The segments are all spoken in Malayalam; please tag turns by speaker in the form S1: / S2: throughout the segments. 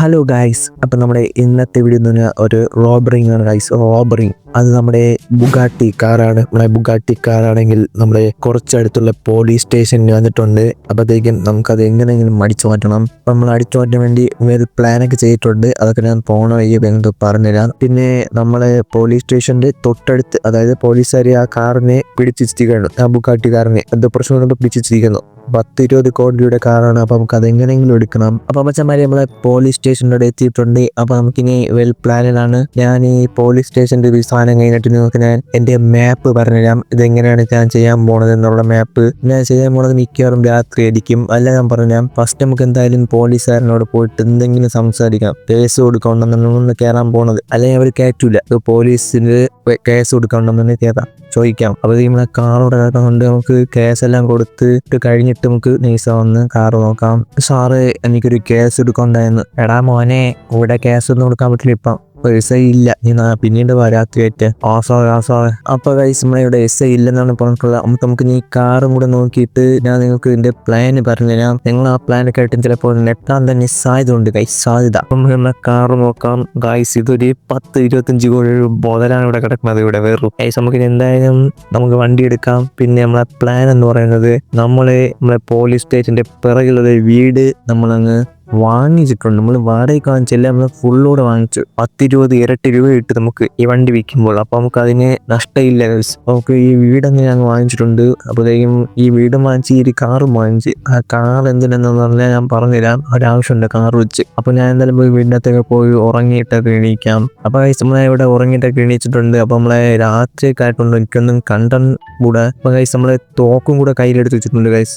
S1: ഹലോ ഗായ്സ് അപ്പം നമ്മുടെ ഇന്നത്തെ വീഡിയോ എന്ന് പറഞ്ഞാൽ ഒരു റോബറിങ് ആണ് ഗൈസ് റോബറിങ് അത് നമ്മുടെ ബുഗാട്ടി കാറാണ് നമ്മുടെ ബുഗാട്ടി കാറാണെങ്കിൽ നമ്മുടെ കുറച്ചടുത്തുള്ള പോലീസ് സ്റ്റേഷനിൽ വന്നിട്ടുണ്ട്. അപ്പോഴത്തേക്കും നമുക്കത് എങ്ങനെയെങ്കിലും അടിച്ചു മാറ്റണം. അപ്പം നമ്മൾ അടിച്ചു മാറ്റാൻ വേണ്ടി വേറെ പ്ലാനൊക്കെ ചെയ്തിട്ടുണ്ട്. അതൊക്കെ ഞാൻ പോണ വഴി വേണ്ടത് പറഞ്ഞുതരാം. പിന്നെ നമ്മളെ പോലീസ് സ്റ്റേഷന്റെ തൊട്ടടുത്ത് അതായത് പോലീസുകാർ ആ കാറിനെ പിടിച്ചിരിക്കുന്നു ആ ബുഗാട്ടി കാറിനെ എന്തോ പ്രശ്നം പിടിച്ചിരിക്കുന്നു പത്ത് ഇരുപത് കോടി രൂപയുടെ കാറാണ്. അപ്പൊ നമുക്ക് അതെങ്ങനെയെങ്കിലും എടുക്കണം. അപ്പൊ മച്ചന്മാരെ നമ്മളെ പോലീസ് സ്റ്റേഷനിലൂടെ എത്തിയിട്ടുണ്ട്. അപ്പൊ നമുക്കിനി വെൽ പ്ലാനിലാണ് ഞാൻ ഈ പോലീസ് സ്റ്റേഷന്റെ ഒരു സാധനം കഴിഞ്ഞിട്ട് നിങ്ങൾക്ക് ഞാൻ എന്റെ മാപ്പ് പറഞ്ഞുതരാം. ഇതെങ്ങനെയാണ് ഞാൻ ചെയ്യാൻ പോണത് എന്നുള്ള മാപ്പ് ഞാൻ ചെയ്യാൻ പോണത് മിക്കവാറും രാത്രി ആയിരിക്കും. അല്ല ഞാൻ പറഞ്ഞുതരാം. ഫസ്റ്റ് നമുക്ക് എന്തായാലും പോലീസുകാരനോട് പോയിട്ട് എന്തെങ്കിലും സംസാരിക്കാം. കേസ് കൊടുക്കണമെന്നാണ് കയറാൻ പോണത്. അല്ലെങ്കിൽ അവർ കയറ്റൂല പോലീസിന് കേസ് കൊടുക്കണമെന്ന് കയറാം ചോദിക്കാം. അപ്പോൾ നമ്മളെ കാറോടെ കൊണ്ട് നമുക്ക് കേസെല്ലാം കൊടുത്തിട്ട് കഴിഞ്ഞിട്ട് നമുക്ക് നൈസ വന്ന് കാറ് നോക്കാം. സാറ് എനിക്കൊരു കേസ് എടുക്കണ്ടായിരുന്നു എടാ മോനെ ഇവിടെ കേസ് ഒന്നും കൊടുക്കാൻ പറ്റില്ല ഇപ്പം. എസ് ഐ ഇല്ല. നീ പിന്നീട് വരാത്തിയായിട്ട് ആസോ ആസോ അപ്പൊ ഗൈസ് നമ്മളെ ഇവിടെ എസ് ഐ ഇല്ലെന്നാണ് പറഞ്ഞിട്ടുള്ളത്. നമുക്ക് നമുക്ക് നീ കാറും കൂടെ നോക്കിയിട്ട് ഞാൻ നിങ്ങൾക്ക് ഇതിന്റെ പ്ലാൻ പറഞ്ഞു തരാം നിങ്ങൾ ആ പ്ലാനൊക്കെ ആയിട്ട് ചിലപ്പോൾ നെട്ടാൻ തന്നെ സാധ്യത ഉണ്ട് ഗൈസ് സാധ്യത. അപ്പം നമ്മളെ കാറ് നോക്കാം. ഗൈസ് ഇതൊരു പത്ത് ഇരുപത്തഞ്ച് കോടി ബോധലാണ് ഇവിടെ കിടക്കുന്നത്. ഇവിടെ വേറു. ഗൈസ് നമുക്ക് എന്തായാലും നമുക്ക് വണ്ടി എടുക്കാം. പിന്നെ നമ്മളെ പ്ലാൻ എന്ന് പറയുന്നത് നമ്മൾ നമ്മളെ പോലീസ് സ്റ്റേഷന്റെ പിറകിലുള്ള വീട് നമ്മളങ്ങ് വാങ്ങിച്ചിട്ടുണ്ട്. നമ്മൾ വാടകയ്ക്ക് വാങ്ങിച്ചില്ല നമ്മൾ ഫുള്ളോട് വാങ്ങിച്ചു പത്തിരുപത് ഇരട്ടി രൂപ ഇട്ട് നമുക്ക് ഈ വണ്ടി വിൽക്കുമ്പോൾ അപ്പോൾ നമുക്ക് അതിന് നഷ്ടമില്ല. നമുക്ക് ഈ വീട് അങ്ങനെ ഞങ്ങൾ വാങ്ങിച്ചിട്ടുണ്ട്. അപ്പോഴത്തേക്കും ഈ വീട് വാങ്ങിച്ച് ഈ ഒരു കാറും വാങ്ങിച്ച് ആ കാർ എന്തിനെന്ന് പറഞ്ഞാൽ ഞാൻ പറഞ്ഞുതരാം. ഒരാവശ്യമുണ്ട് കാർ വെച്ച്. അപ്പോൾ ഞാൻ എന്തായാലും പോയി വീടിനകത്തൊക്കെ പോയി ഉറങ്ങിയിട്ടൊക്കെ എണീക്കാം. അപ്പോൾ നമ്മളെ ഇവിടെ ഉറങ്ങിയിട്ടൊക്കെ എണീച്ചിട്ടുണ്ട്. അപ്പോൾ നമ്മളെ രാത്രിയൊക്കെ ആയിട്ടുണ്ട് എനിക്കൊന്നും കണ്ടൻ കൂടെ. അപ്പോൾ കൈസ് നമ്മളെ തോക്കും കൂടെ കയ്യിലെടുത്ത് വെച്ചിട്ടുണ്ട് കൈസ്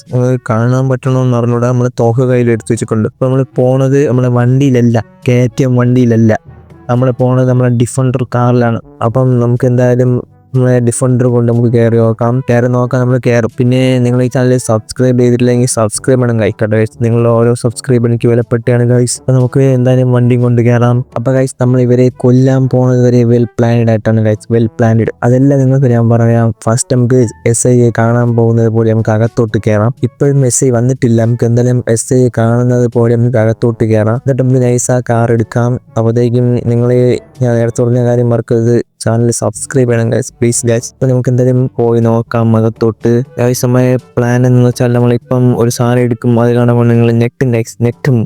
S1: കാണാൻ പറ്റണമെന്ന് അറിഞ്ഞൂടെ നമ്മൾ തോക്ക് കയ്യിലെടുത്ത് വെച്ചിട്ടുണ്ട്. അപ്പോൾ നമ്മൾ പോണത് നമ്മളെ വണ്ടിയിലല്ല കെ ടി എം വണ്ടിയിലല്ല. നമ്മൾ പോണത് നമ്മളെ ഡിഫൻഡർ കാറിലാണ്. അപ്പം നമുക്ക് എന്തായാലും ഡിഫൻഡർ കൊണ്ട് നമുക്ക് കയറി നോക്കാം. കയറി നോക്കാം നമ്മൾ കയറും പിന്നെ നിങ്ങൾ ഈ ചാനൽ സബ്സ്ക്രൈബ് ചെയ്തിട്ടില്ലെങ്കിൽ സബ്സ്ക്രൈബ് ചെയ്യണം ഗൈസ് നിങ്ങൾ guys. നിങ്ങളുടെ ഓരോ സബ്സ്ക്രൈബ് എനിക്ക് വിലപ്പെട്ടാണ് ഗൈസ് അപ്പോൾ നമുക്ക് എന്തായാലും വണ്ടിയും കൊണ്ട് കയറാം അപ്പോൾ ഗൈസ് നമ്മൾ ഇവരെ കൊല്ലാൻ പോകുന്നത് വരെ വെൽ പ്ലാൻഡ് ആയിട്ടാണ് ഗൈസ് വെൽ പ്ലാൻഡ് അതെല്ലാം നിങ്ങൾക്ക് ഞാൻ പറയാം. ഫസ്റ്റ് നമുക്ക് എസ് ഐ കാണാൻ പോകുന്നത് പോലെ നമുക്ക് അകത്തോട്ട് കയറാം ഇപ്പോഴും എസ് ഐ വന്നിട്ടില്ല. നമുക്ക് എന്തായാലും എസ് ഐ കാണുന്നത് പോലെ നമുക്ക് അകത്തോട്ട് കയറാം എന്നിട്ട് നമുക്ക് നൈസ് കാർ എടുക്കാം. അപ്പോഴത്തേക്കും നിങ്ങൾ ഞാൻ നേരത്തെ പറഞ്ഞ കാര്യം മറക്കരുത്. ചാനൽ സബ്സ്ക്രൈബ് ചെയ്യണം ഗൈസ് പ്ലീസ് ഗൈസ് അപ്പോൾ നമുക്ക് എന്തായാലും പോയി നോക്കാം. അകത്തോട്ട് ആവശ്യമായ പ്ലാൻ എന്ന് വെച്ചാൽ നമ്മളിപ്പം ഒരു സാധനം എടുക്കും. അത് കാണുമ്പോൾ നിങ്ങൾ നെറ്റ് ഗൈസ് നെറ്റും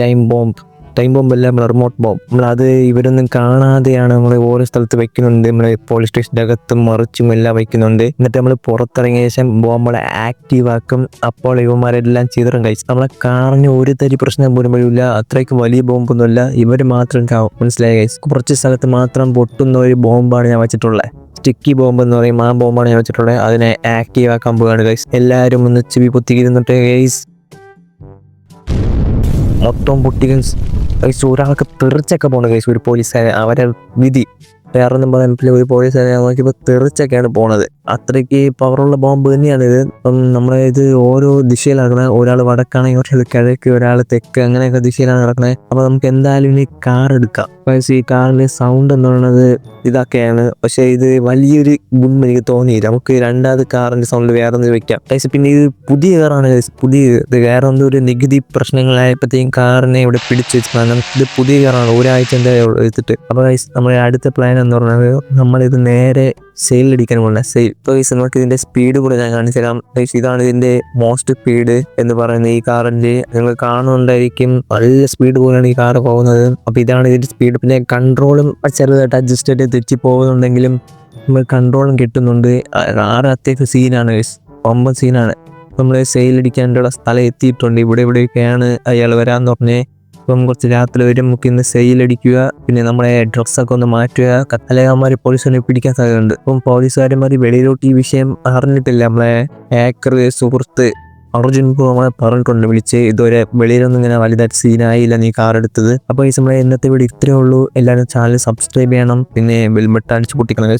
S1: ടൈം ബോംബ് ടൈം ബോംബ് അല്ല നമ്മൾ റിമോട്ട് ബോംബ് നമ്മൾ അത് ഇവരൊന്നും കാണാതെയാണ് നമ്മൾ ഓരോ സ്ഥലത്ത് വെക്കുന്നുണ്ട്. നമ്മൾ പോലീസ് സ്റ്റേഷന്റെ അകത്തും മറിച്ചും എല്ലാം വെക്കുന്നുണ്ട്. എന്നിട്ട് നമ്മൾ പുറത്തിറങ്ങിയ ശേഷം ബോംബളെ ആക്റ്റീവ് ആക്കും. അപ്പോൾ ഇവന്മാരെല്ലാം ചെയ്തിടും കഴിച്ചു നമ്മളെ കാറിന് ഒരു തരി പ്രശ്നം പോലും വരില്ല. അത്രയ്ക്ക് വലിയ ബോംബൊന്നുമില്ല ഇവർ മാത്രം കാവും മനസ്സിലായ ഗൈസ് കുറച്ച് സ്ഥലത്ത് മാത്രം പൊട്ടുന്ന ഒരു ബോംബാണ് ഞാൻ വെച്ചിട്ടുള്ളത് സ്റ്റിക്കി ബോംബ് എന്ന് പറയും. ആ ബോംബാണ് ഞാൻ വെച്ചിട്ടുള്ളത് അതിനെ ആക്റ്റീവ് ആക്കാൻ പോവുകയാണ് ഗൈസ് എല്ലാവരും ഒന്ന് ചെവി പൊത്തിക്കിരുന്നിട്ട് ഗൈസ് മൊത്തം പൊട്ടിക്കൻ ഗൈസ് ഒരാൾക്ക് തെറിച്ചൊക്കെ പോണ ഗൈസ് ഒരു പോലീസുകാരൻ അവരെ വിധി. വേറെ ഒന്നും പറയാൻ പറ്റില്ല. ഒരു പോലീസ് നോക്കിയപ്പോൾ തെറിച്ചൊക്കെയാണ് പോണത്. അത്രയ്ക്ക് പവറുള്ള ബോംബ് തന്നെയാണ് ഇത്. അപ്പം നമ്മളെ ഇത് ഓരോ ദിശയിലാണ് ഒരാൾ വടക്കാണെങ്കിൽ ഒരാൾ കിഴക്ക് ഒരാൾ തെക്ക് അങ്ങനെയൊക്കെ ദിശയിലാണ് നടക്കുന്നത് അപ്പോൾ നമുക്ക് എന്തായാലും ഇനി കാർ എടുക്കാം. പക്ഷേ ഈ കാറിന് സൗണ്ട് എന്ന് പറയുന്നത് ഇതൊക്കെയാണ്. പക്ഷേ ഇത് വലിയൊരു ഗുണം എനിക്ക് തോന്നിയില്ല. നമുക്ക് രണ്ടാമത് കാറിന്റെ സൗണ്ട് വേറെ ഒന്ന് വെക്കാം. പക്ഷേ പിന്നെ ഇത് പുതിയ കാറാണ്. പുതിയ ഇത് വേറെ എന്തോ ഒരു നികുതി പ്രശ്നങ്ങളായപ്പോഴത്തേക്കും കാറിനെ ഇവിടെ പിടിച്ചു വെച്ചാൽ ഇത് പുതിയ കാറാണ് ഒരാഴ്ച എന്തായാലും എടുത്തിട്ട്. അപ്പോൾ നമ്മുടെ അടുത്ത പ്ലാൻ എന്ന് പറഞ്ഞത് നമ്മളിത് നേരെ സെയിൽ അടിക്കാൻ പോകുന്നത് സെയിൽ ഇപ്പോൾ ഈ നമുക്ക് ഇതിന്റെ സ്പീഡ് കൂടെ ഞാൻ കാണിച്ചു തരാം. ഇതാണ് ഇതിന്റെ മോസ്റ്റ് സ്പീഡ് എന്ന് പറയുന്നത് ഈ കാറിന്റെ നിങ്ങൾ കാണുന്നുണ്ടായിരിക്കും നല്ല സ്പീഡ് പോലെയാണ് ഈ കാർ പോകുന്നത്. അപ്പോൾ ഇതാണ് ഇതിന്റെ സ്പീഡ് പിന്നെ കൺട്രോളും ചെറുതായിട്ട് അഡ്ജസ്റ്റ് ആയിട്ട് തെറ്റി പോകുന്നുണ്ടെങ്കിലും നമ്മൾ കൺട്രോളും കിട്ടുന്നുണ്ട്. ആറ് അത്യാവശ്യം സീനാണ്. ഒമ്പത് സീനാണ് നമ്മൾ സെയിൽ അടിക്കാനുള്ള സ്ഥലം എത്തിയിട്ടുണ്ട്. ഇവിടെ ഇവിടെയൊക്കെയാണ് അയാൾ വരാമെന്ന് പറഞ്ഞേ. ഇപ്പം കുറച്ച് രാത്രി വരും നമുക്ക് ഇന്ന് സെയിൽ അടിക്കുക പിന്നെ നമ്മുടെ ഡ്രസ്സൊക്കെ ഒന്ന് മാറ്റുക. കത്തലയന്മാർ പോലീസിനെ പിടിക്കാൻ സാധ്യതയുണ്ട്. അപ്പം പോലീസുകാരന്മാർ വെളിയിലോട്ട് ഈ വിഷയം അറിഞ്ഞിട്ടില്ല. നമ്മളെ ഹാക്കർ സുഹൃത്ത് അർജുൻ ഇപ്പോൾ നമ്മളെ പറഞ്ഞിട്ടുണ്ട്. വിളിച്ച് ഇതുവരെ വെളിയിലൊന്നും ഇങ്ങനെ വലുതായിട്ട് സീനായില്ല നീ കാർ എടുത്തത്. അപ്പോൾ ഈ സമയം ഇന്നത്തെ വീഡിയോ ഇത്രയേ ഉള്ളൂ. എല്ലാവരും ചാനൽ സബ്സ്ക്രൈബ് ചെയ്യണം. പിന്നെ ബെൽബട്ടൺ അടിച്ച് പൊട്ടിക്കണം.